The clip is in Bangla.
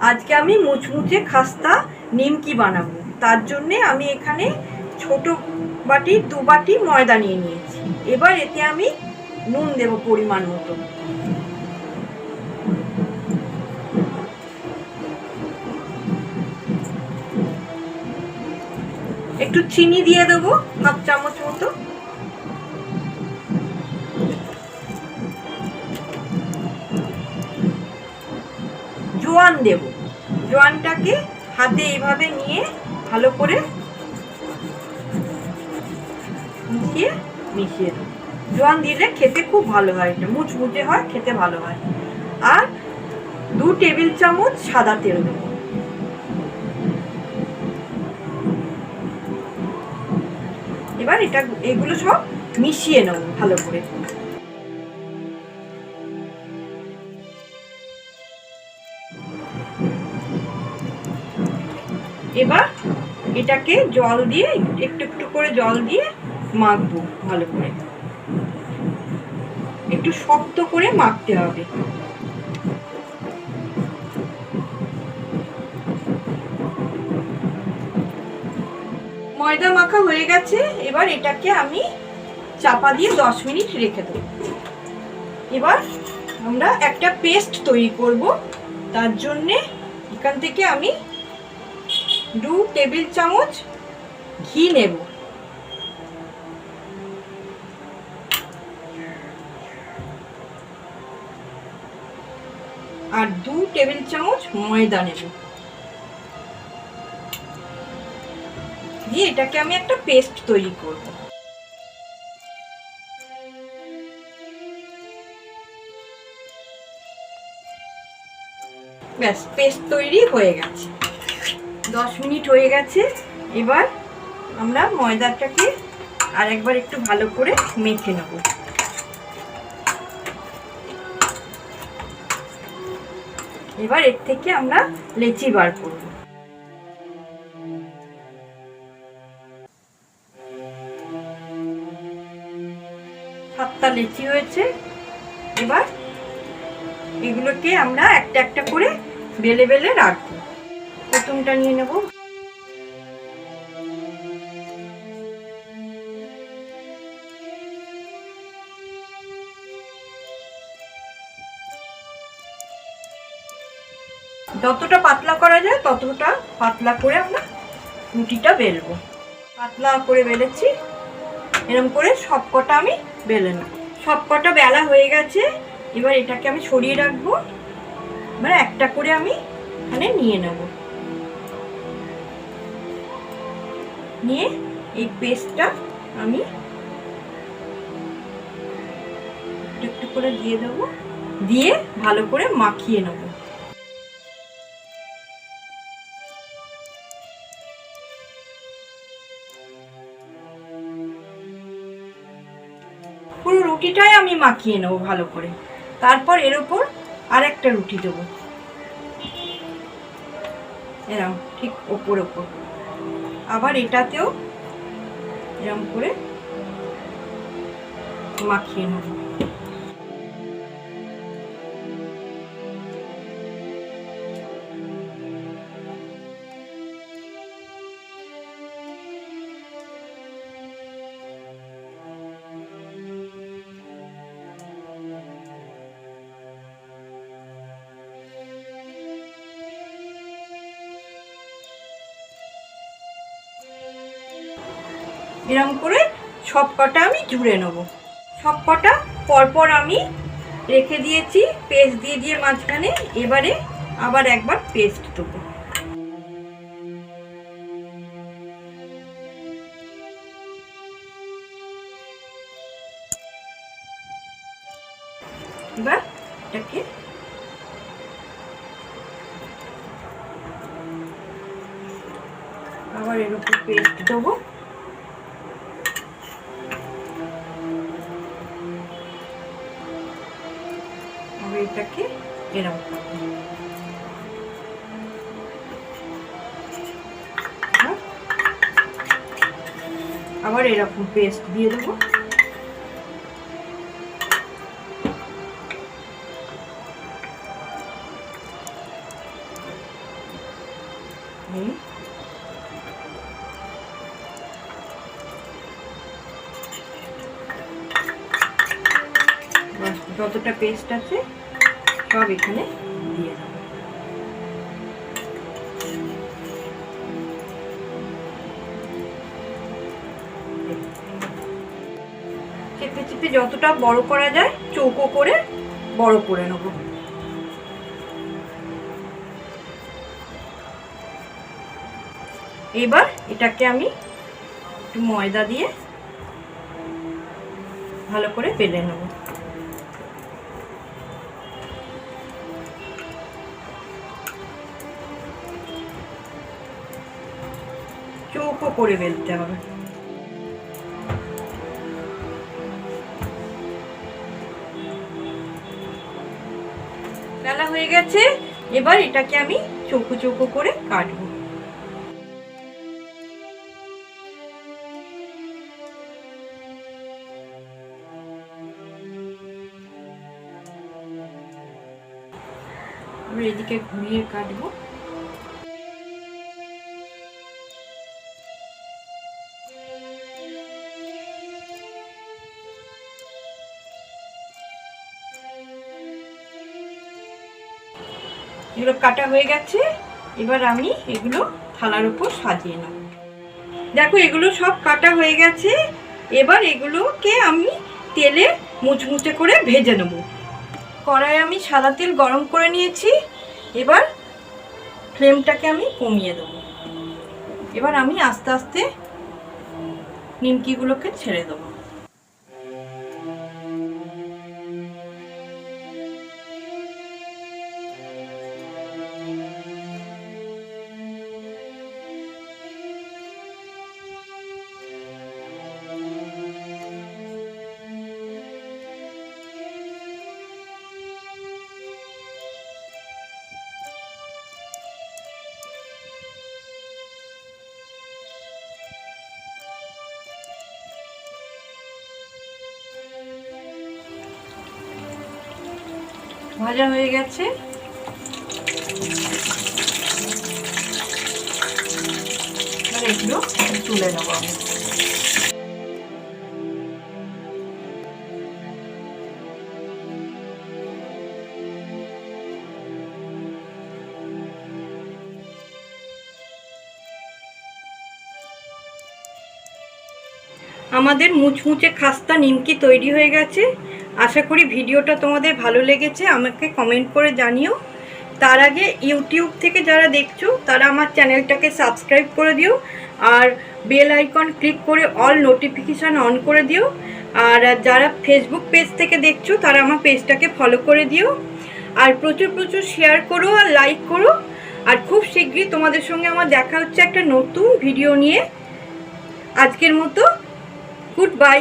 আজকে আমি মুচমুচে খাস্তা নিমকি বানাবো। তার জন্যে আমি এখানে ছোট বাটি, দু বাটি ময়দা নিয়ে নিয়েছি। এবার এতে আমি নুন দেব পরিমাণ মতো। একটু চিনি দিয়ে দেবো, হাফ চামচ মতো। জোয়ান দেব। জোয়ানটাকে হাতে এইভাবে নিয়ে ভালো করে মিশিয়ে মিশিয়ে দেবো জোয়ান দিলে খেতে খুব ভালো হয়, এটা মুচমুচে হয়, খেতে ভালো হয়। আর দু টেবিল চামচ সাদা তেল দেবো। এবার এটা, এগুলো সব মিশিয়ে নেব ভালো করে। এবার এটাকে জল দিয়ে একটু একটু করে জল দিয়ে মাখবো ভালো করে। একটু শক্ত করে মাখতে হবে। ময়দা মাখা হয়ে গেছে, এবার এটাকে আমি চাপা দিয়ে দশ মিনিট রেখে দেবো। এবার আমরা একটা পেস্ট তৈরি করব, তার জন্যে এখান থেকে আমি দু টেবিল চামচ ঘি নেব। আর দু টেবিল চামচ ময়দা নেব। দিয়ে এটাকে আমি একটা পেস্ট তৈরি করব। ব্যাস, পেস্ট তৈরি হয়ে গেছে। দশ মিনিট হয়ে গেছে। এবার আমরা ময়দাটাকে আর একবার একটু ভালো করে মেখে নেব। এবার এর থেকে আমরা লেচি বার করব। সাতটা লেচি হয়েছে। এবার এগুলোকে আমরা একটা একটা করে বেলে বেলে রাখব। প্রথমটা নিয়ে নেব। যতটা পাতলা করা যায়, ততটা পাতলা করে আমরা রুটিটা বেলবো। পাতলা করে বেলেছি। এরকম করে সব কটা আমি বেলে নেব। সব কটা বেলা হয়ে গেছে। এবার এটাকে আমি সরিয়ে রাখব। এবার একটা করে আমি এখানে নিয়ে নেব। নিয়ে এই পেস্টটা আমি একটু করে দিয়ে দেবো। দিয়ে ভালো করে মাখিয়ে নেব। পুরো রুটিটাই আমি মাখিয়ে নেব ভালো করে। তারপর এর ওপর আর একটা রুটি দেবো। এরম, ঠিক ওপর ওপর। আবার এটাতেও এরম করে মাখিয়ে নেব। এরম করে সব কটা আমি জুড়ে নেব। সব কটা পরপর আমি রেখে দিয়েছি পেস্ট দিয়ে দিয়ে মাঝখানে এবারে আবার একবার পেস্ট দেবো। আবার এর উপর পেস্ট দেবো। এটাকে এরকম। আবার এরকম পেস্ট দিয়ে দেবো যতটা পেস্ট আছে সব এখানে দিয়ে দেবো। চেপে চেপে যতটা বড় করা যায়, চৌকো করে বড় করে নেব। এবার এটাকে আমি একটু ময়দা দিয়ে ভালো করে বেলে নেব। চৌকো করে বেলতে হবে। বেলা হয়ে গেছে, এবার এটাকে আমি চৌকো চৌকো করে কাটবো। এদিকে ঘুরিয়ে কাটবো। এগুলো কাটা হয়ে গেছে, এবার আমি এগুলো থালার উপর সাজিয়ে নেব। দেখো, এগুলো সব কাটা হয়ে গেছে, এবার এগুলোকে আমি তেলে মুচমুচে করে ভেজে নেব। কড়াই আমি সাদা তেল গরম করে নিয়েছি, এবার ফ্লেমটাকে আমি কমিয়ে দেবো। এবার আমি আস্তে আস্তে নিমকিগুলোকে ছেড়ে দেবো। ভাজা হয়ে গেছে। এগুলো তুলে নেব আমি। আমাদের মুচমুচে খাস্তা নিমকি তৈরি হয়ে গেছে। আশা করি ভিডিওটা তোমাদের ভালো লেগেছে, আমাকে কমেন্ট করে জানিও। তার আগে ইউটিউব থেকে যারা দেখছ, তারা আমার চ্যানেলটাকে সাবস্ক্রাইব করে দিও আর বেল আইকন ক্লিক করে অল নোটিফিকেশান অন করে দিও। আর যারা ফেসবুক পেজ থেকে দেখছ, তারা আমার পেজটাকে ফলো করে দিও। আর প্রচুর প্রচুর শেয়ার করো আর লাইক করো। আর খুব শীঘ্রই তোমাদের সঙ্গে আমার দেখা হচ্ছে একটা নতুন ভিডিও নিয়ে। আজকের মতো গুড বাই